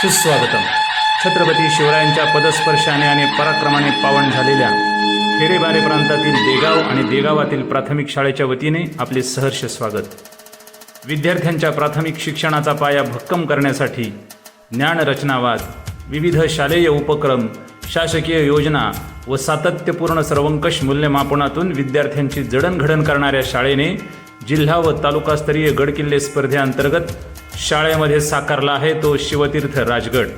सुस्वागतम. छत्रपती शिवरायांच्या पदस्पर्शाने आणि पराक्रमाने पावन झालेल्या खेडेबारे प्रांतातील देगाव आणि देगावातील प्राथमिक शाळेच्या वतीने आपले सहर्ष स्वागत. विद्यार्थ्यांच्या प्राथमिक शिक्षणाचा पाया भक्कम करण्यासाठी ज्ञानरचनावाद विविध शालेय उपक्रम शासकीय योजना व सातत्यपूर्ण सर्वंकष मूल्यमापनातून विद्यार्थ्यांची जडणघडण करणाऱ्या शाळेने जिल्हा व तालुकास्तरीय गडकिल्ले स्पर्धेअंतर्गत शाळेमध्ये साकारला आहे तो शिवतीर्थ राजगड.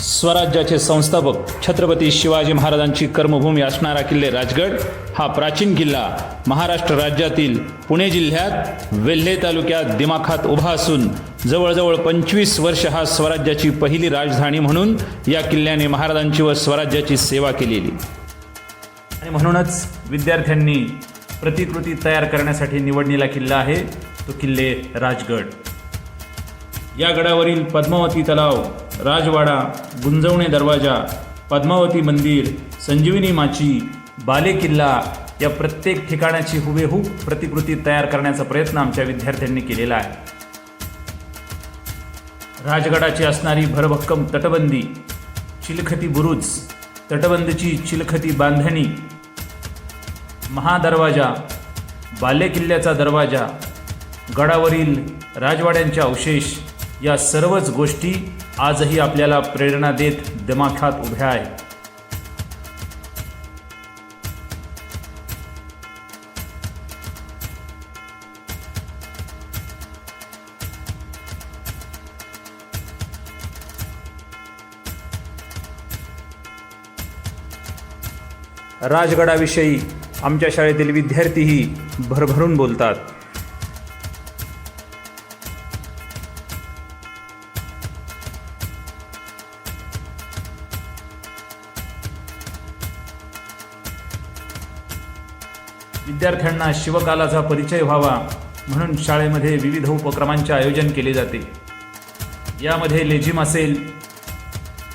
स्वराज्याचे संस्थापक छत्रपती शिवाजी महाराजांची कर्मभूमी असणारा किल्ले राजगड हा प्राचीन किल्ला महाराष्ट्र राज्यातील पुणे जिल्ह्यात वेल्हे तालुक्यात दिमाखात उभा असून जवळजवळ पंचवीस वर्ष हा स्वराज्याची पहिली राजधानी म्हणून या किल्ल्याने महाराजांची व स्वराज्याची सेवा केलेली. आणि म्हणूनच विद्यार्थ्यांनी प्रतिकृती तयार करण्यासाठी निवडलेला किल्ला आहे. तो किल्ले राजगड. या गडावरील पद्मावती तलाव राजवाडा गुंजवणे दरवाजा पद्मावती मंदिर संजीवनी माची बाले किल्ला या प्रत्येक ठिकाणाची हुबेहूब प्रतिकृती तयार करण्याचा प्रयत्न आमच्या विद्यार्थ्यांनी केलेला आहे. राजगडाची असणारी भरभक्कम तटबंदी चिलखती बुरुज तटबंदीची चिलखती बांधणी महादरवाजा बालेकिल्ल्याचा दरवाजा गडावरील राजवाड्यांचे अवशेष या सर्वच गोष्टी आजही आपल्याला प्रेरणा देत दिमाखात उभ्या आहेत. राजगडाविषयी आमच्या शाळेतील विद्यार्थीही भरभरून बोलतात. विद्यार्थ्यांना शिवकालाचा परिचय व्हावा म्हणून शाळेमध्ये विविध उपक्रमांचे आयोजन केले जाते. यामध्ये लेझिम असेल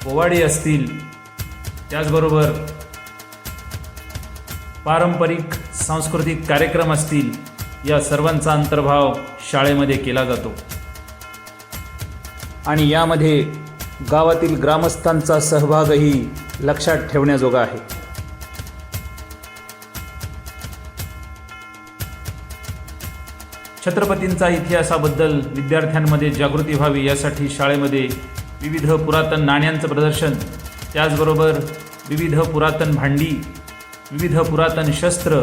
पोवाडे असतील त्याचबरोबर पारंपरिक सांस्कृतिक कार्यक्रम असतील या सर्वांचा अंतर्भाव शाळेमध्ये केला जातो. आणि यामध्ये गावातील ग्रामस्थांचा सहभागही लक्षात ठेवण्याजोगा आहे. छत्रपतींचा इतिहासाबद्दल विद्यार्थ्यांमध्ये जागृती व्हावी यासाठी शाळेमध्ये विविध पुरातन नाण्यांचं प्रदर्शन त्याचबरोबर विविध पुरातन भांडी विविध पुरातन शस्त्र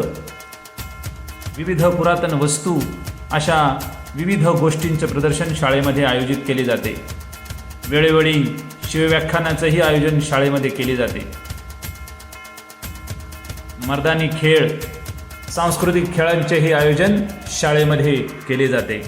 विविध पुरातन वस्तू अशा विविध गोष्टींचं प्रदर्शन शाळेमध्ये आयोजित केले जाते. वेळोवेळी शिवव्याख्यानाचंही आयोजन शाळेमध्ये केले जाते. मर्दानी खेळ सांस्कृतिक खेळांचेही आयोजन शाळेमध्ये केले जाते.